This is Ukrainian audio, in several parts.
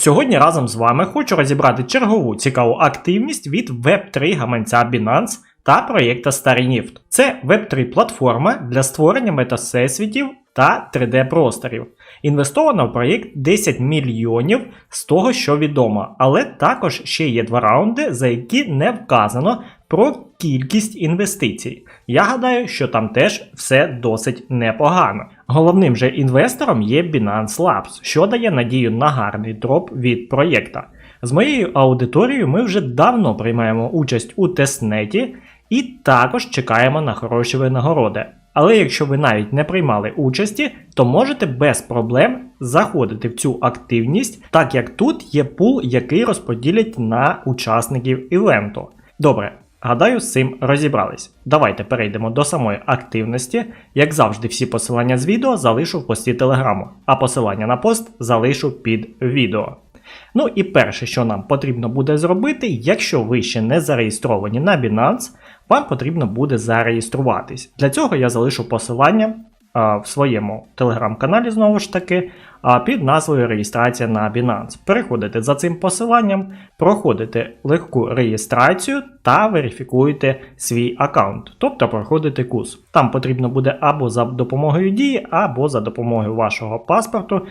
Сьогодні разом з вами хочу розібрати чергову цікаву активність від Web3 гаманця Binance та проєкта StarryNift. Це Web3 платформа для створення метасесвітів та 3D-просторів. Інвестовано в проєкт 10 мільйонів з того, що відомо, але також ще є два раунди, за які не вказано про кількість інвестицій. Я гадаю, що там теж все досить непогано. Головним же інвестором є Binance Labs, що дає надію на гарний дроп від проєкта. З моєю аудиторією ми вже давно приймаємо участь у тестнеті і також чекаємо на хороші винагороди. Але якщо ви навіть не приймали участі, то можете без проблем заходити в цю активність, так як тут є пул, який розподілять на учасників івенту. Добре, гадаю, з цим розібрались. Давайте перейдемо до самої активності. Як завжди, всі посилання з відео залишу в пості телеграму, а посилання на пост залишу під відео. Ну і перше, що нам потрібно буде зробити, якщо ви ще не зареєстровані на Binance, вам потрібно буде зареєструватись. Для цього я залишу посилання в своєму телеграм-каналі, знову ж таки, під назвою Реєстрація на Binance. Переходите за цим посиланням, проходите легку реєстрацію та верифікуєте свій аккаунт, тобто проходите курс. Там потрібно буде або за допомогою дії, або за допомогою вашого паспорту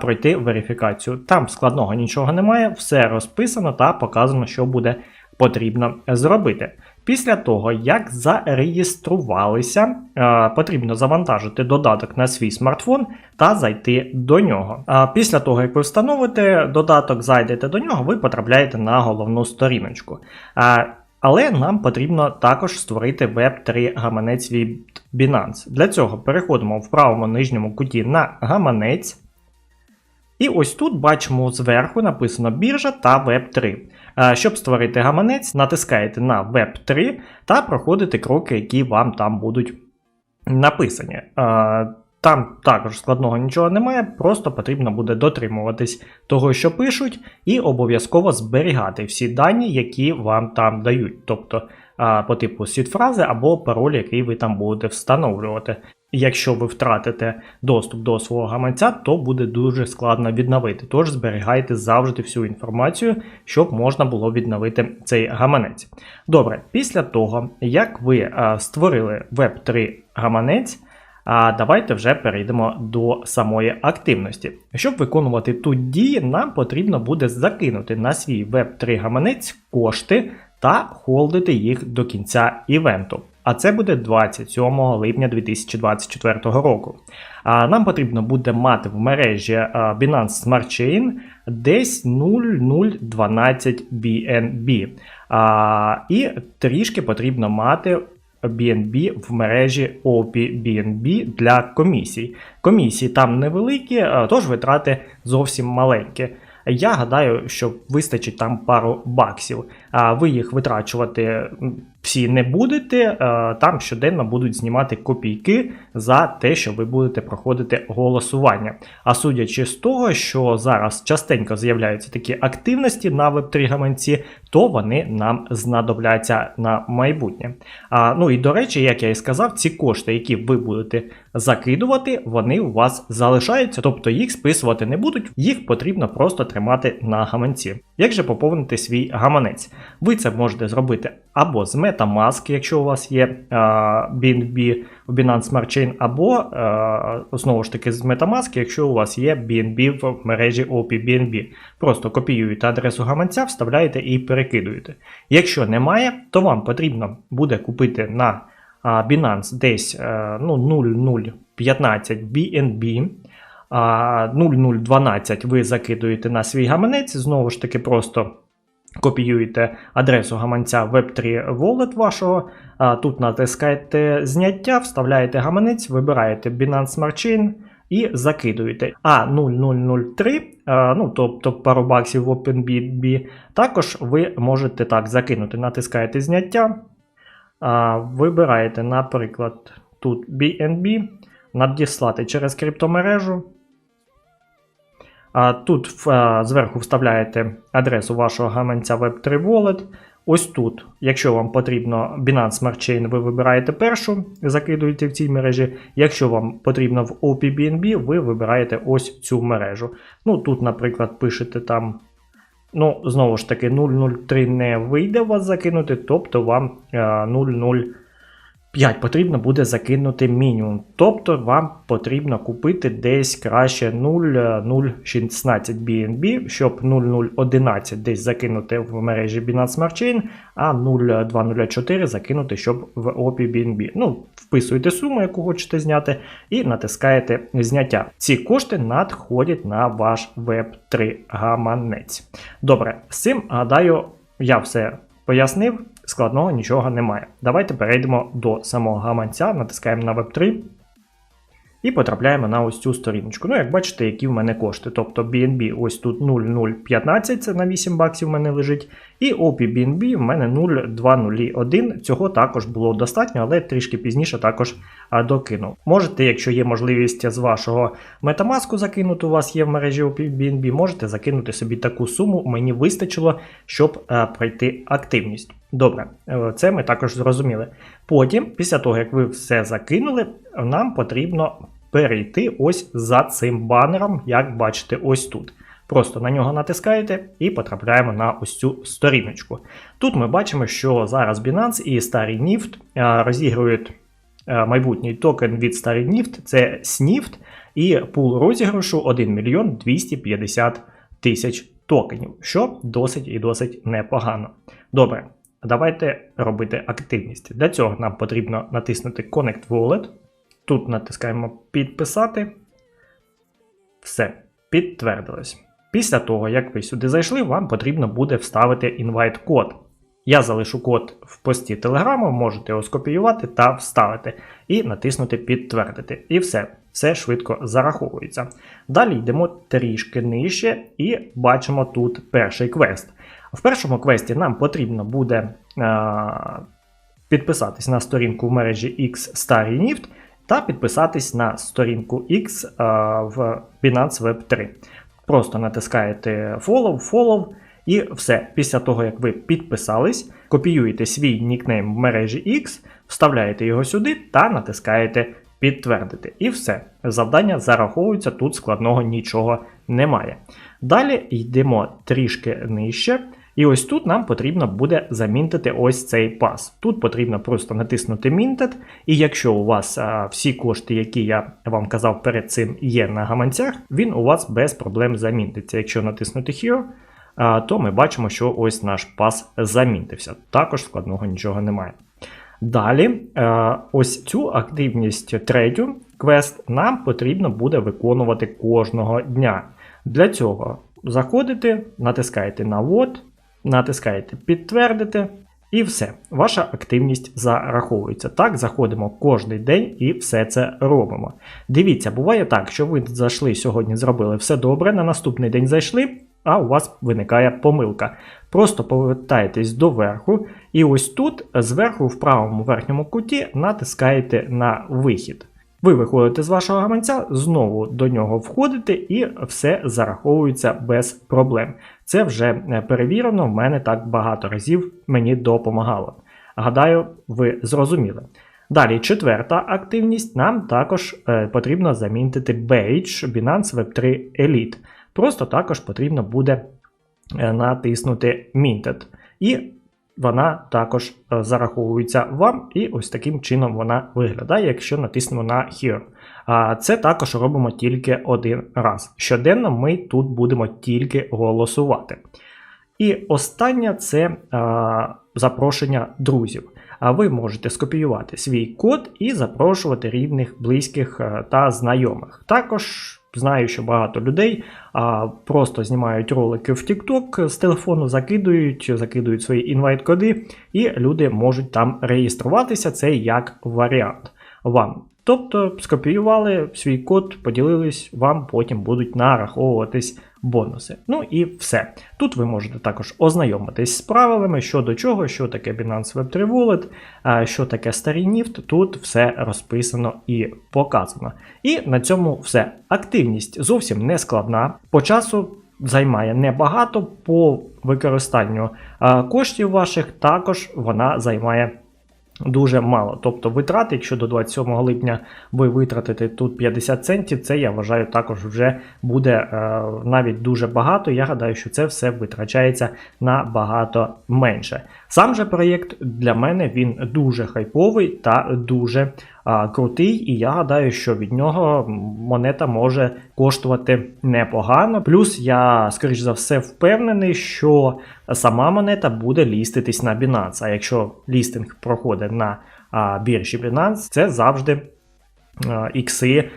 пройти верифікацію. Там складного нічого немає, все розписано та показано, що буде потрібно зробити. Після того, як зареєструвалися, е, потрібно завантажити додаток на свій смартфон та зайти до нього. Після того, як ви встановите додаток, зайдете до нього, ви потрапляєте на головну сторіночку. Але нам потрібно також створити Web3 гаманець від Binance. Для цього переходимо в правому нижньому куті на гаманець. І ось тут бачимо зверху написано біржа та Web3. Е, Щоб створити гаманець, натискаєте на Web3 та проходите кроки, які вам там будуть написані. Е, Там також складного нічого немає, просто потрібно буде дотримуватись того, що пишуть, і обов'язково зберігати всі дані, які вам там дають. Тобто по типу сід-фрази або пароль, який ви там будете встановлювати. Якщо ви втратите доступ до свого гаманця, то буде дуже складно відновити. Тож зберігайте завжди всю інформацію, щоб можна було відновити цей гаманець. Добре, після того, як ви а, створили Web3 гаманець, а давайте вже перейдемо до самої активності. Щоб виконувати тут дії, нам потрібно буде закинути на свій Web3 гаманець кошти та холдити їх до кінця івенту. А це буде 27 липня 2024 року. Нам потрібно буде мати в мережі Binance Smart Chain десь 0012 BNB. І трішки потрібно мати BNB в мережі OP BNB для комісій. Комісії там невеликі, тож витрати зовсім маленькі. Я гадаю, що вистачить там пару баксів. А ви їх витрачувати всі не будете. е, Там щоденно будуть знімати копійки за те, що ви будете проходити голосування. А судячи з того, що зараз частенько з'являються такі активності на веб-3 гаманці, то вони нам знадобляться на майбутнє. Ну і до речі, як я і сказав, ці кошти, які ви будете закидувати, вони у вас залишаються, тобто їх списувати не будуть, їх потрібно просто тримати на гаманці. Як же поповнити свій гаманець? Ви це можете зробити або з MetaMask, якщо у вас є BNB в Binance Smart Chain, або знову ж таки з MetaMask, якщо у вас є BNB в мережі OP-BNB. Просто копіюєте адресу гаманця, вставляєте і перекидуєте. Якщо немає, то вам потрібно буде купити на Binance десь е, ну, 0,015 BNB. 0012 ви закидуєте на свій гаманець, знову ж таки, просто копіюєте адресу гаманця Web3 Wallet вашого. Тут натискаєте зняття, вставляєте гаманець, вибираєте Binance Smart Chain, і закидуєте. А 0003, ну тобто пару баксів в OpenBNB, також ви можете так закинути. Натискаєте зняття, вибираєте, наприклад, тут BNB, надіслати через криптомережу. Тут зверху вставляєте адресу вашого гаманця Web3 Wallet. Ось тут, якщо вам потрібно Binance Smart Chain, ви вибираєте першу, закидуєте в цій мережі. Якщо вам потрібно в OPBNB, ви вибираєте ось цю мережу. Ну Тут, наприклад, пишете там. Ну, знову ж таки, 003 не вийде вас закинути, тобто вам е, 00. 5 потрібно буде закинути мінімум. Тобто вам потрібно купити десь краще 0,016 е, BNB, щоб 0011 десь закинути в мережі Binance Smart Chain, а 0,204 е, е, закинути, щоб в ОПІ BNB. Ну, вписуєте суму, яку хочете зняти, і натискаєте зняття. Ці кошти надходять на ваш web 3 гаманець. Добре, з цим гадаю, я все пояснив. Складного нічого немає. Давайте перейдемо до самого гаманця, натискаємо на Web3 і потрапляємо на ось цю сторіночку. Ну, як бачите, які в мене кошти. Тобто BNB ось тут 0,015, це на 8 баксів в мене лежить. І OP BNB в мене 0,201. Цього також було достатньо, але трішки пізніше також докинув. Можете, якщо є можливість з вашого Metamask закинути, у вас є в мережі OP BNB, можете закинути собі таку суму. Мені вистачило, щоб а, пройти активність. Добре, е, це ми також зрозуміли. Потім, після того, як ви все закинули, нам потрібно перейти ось за цим банером, як бачите, ось тут. Просто на нього натискаєте і потрапляємо на ось цю сторіночку. Тут ми бачимо, що зараз Binance і старий NIFT е, розігрують е, майбутній токен від старий NIFT, це SNIFT, і пул розіграшу 1 мільйон 250 тисяч токенів, що досить і досить непогано. Добре. Давайте робити активність. Для цього нам потрібно натиснути Connect Wallet. Тут натискаємо Підписати. Все, підтвердилось. Після того, як ви сюди зайшли, вам потрібно буде вставити invite код. Я залишу код в пості Telegram, можете його скопіювати та вставити і натиснути Підтвердити. І все, все швидко зараховується. Далі йдемо трішки нижче і бачимо тут перший квест. В першому квесті нам потрібно буде а, підписатись на сторінку в мережі X та підписатись на сторінку X а, в Binance Web 3. Просто натискаєте Follow, Follow і все. Після того, як ви підписались, копіюєте свій нікнейм в мережі X, вставляєте його сюди та натискаєте підтвердити. І все. Завдання зараховується, тут складного нічого немає. Далі йдемо трішки нижче. І ось тут нам потрібно буде замінтити ось цей пас. Тут потрібно просто натиснути Minted, і якщо у вас а, всі кошти, які я вам казав перед цим, є на гаманцях, він у вас без проблем замінтиться. Якщо натиснути Here, а, то ми бачимо, що ось наш пас замінтився. Також складного нічого немає. Далі, а, ось цю активність третю квест нам потрібно буде виконувати кожного дня. Для цього заходите, натискаєте на вот. Натискаєте підтвердити, і все. Ваша активність зараховується. Так, заходимо кожен день і все це робимо. Дивіться, буває так, що ви зайшли сьогодні, зробили все добре, на наступний день зайшли, а у вас виникає помилка. Просто повертаєтесь до верху, і ось тут, зверху, в правому верхньому куті, натискаєте на вихід. Ви виходите з вашого гаманця, знову до нього входите, і все зараховується без проблем. Це вже е, перевірено, в мене так багато разів мені допомагало. Гадаю, ви зрозуміли. Далі, четверта активність, нам також е, потрібно замінити бейдж Binance Web3 Elite. Просто також потрібно буде е, натиснути Minted. І вона також е, зараховується вам, і ось таким чином вона виглядає, якщо натиснемо на Here. Це також робимо тільки один раз. Щоденно ми тут будемо тільки голосувати. І останнє це а, запрошення друзів. А ви можете скопіювати свій код і запрошувати рідних, близьких е, та знайомих. Також знаю, що багато людей а, просто знімають ролики в TikTok з телефону, закидують, закидують свої інвайт-коди, і люди можуть там реєструватися. Це як варіант. Вам Тобто скопіювали свій код, поділились, вам потім будуть нараховуватись бонуси. Ну і все. Тут ви можете також ознайомитись з правилами, що до чого, що таке Binance Web3 Wallet, що таке старий Ніфт. Тут все розписано і показано. І на цьому все. Активність зовсім не складна. По часу займає небагато, по використанню коштів ваших також вона займає. Дуже мало. Тобто витрати, якщо до 27 липня ви витратите тут 50 центів, це я вважаю також вже буде е, навіть дуже багато. Я гадаю, що це все витрачається набагато менше. Сам же проєкт для мене він дуже хайповий та дуже крутий, і я гадаю, що від нього монета може коштувати непогано. Плюс я, скоріш за все, впевнений, що сама монета буде ліститись на Binance. А якщо лістинг проходить на біржі Binance, це завжди ікси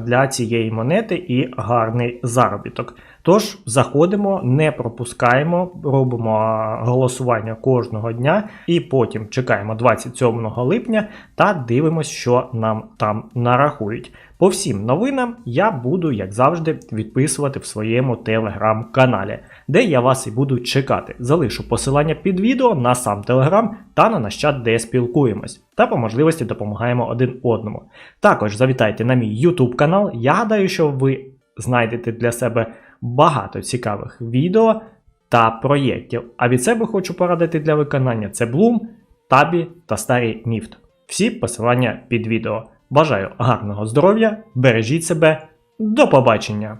для цієї монети і гарний заробіток. Тож заходимо, не пропускаємо, робимо голосування кожного дня і потім чекаємо 27 липня та дивимось, що нам там нарахують. По всім новинам я буду, як завжди, відписувати в своєму телеграм-каналі, де я вас і буду чекати. Залишу посилання під відео на сам телеграм та на наш чат, де спілкуємось, та по можливості допомагаємо один одному. Також завітайте на мій YouTube канал. Я гадаю, що ви знайдете для себе багато цікавих відео та проєктів. А від себе хочу порадити для виконання це Bloom, Табі та Старий Ніфт. Всі посилання під відео. Бажаю гарного здоров'я, бережіть себе, до побачення!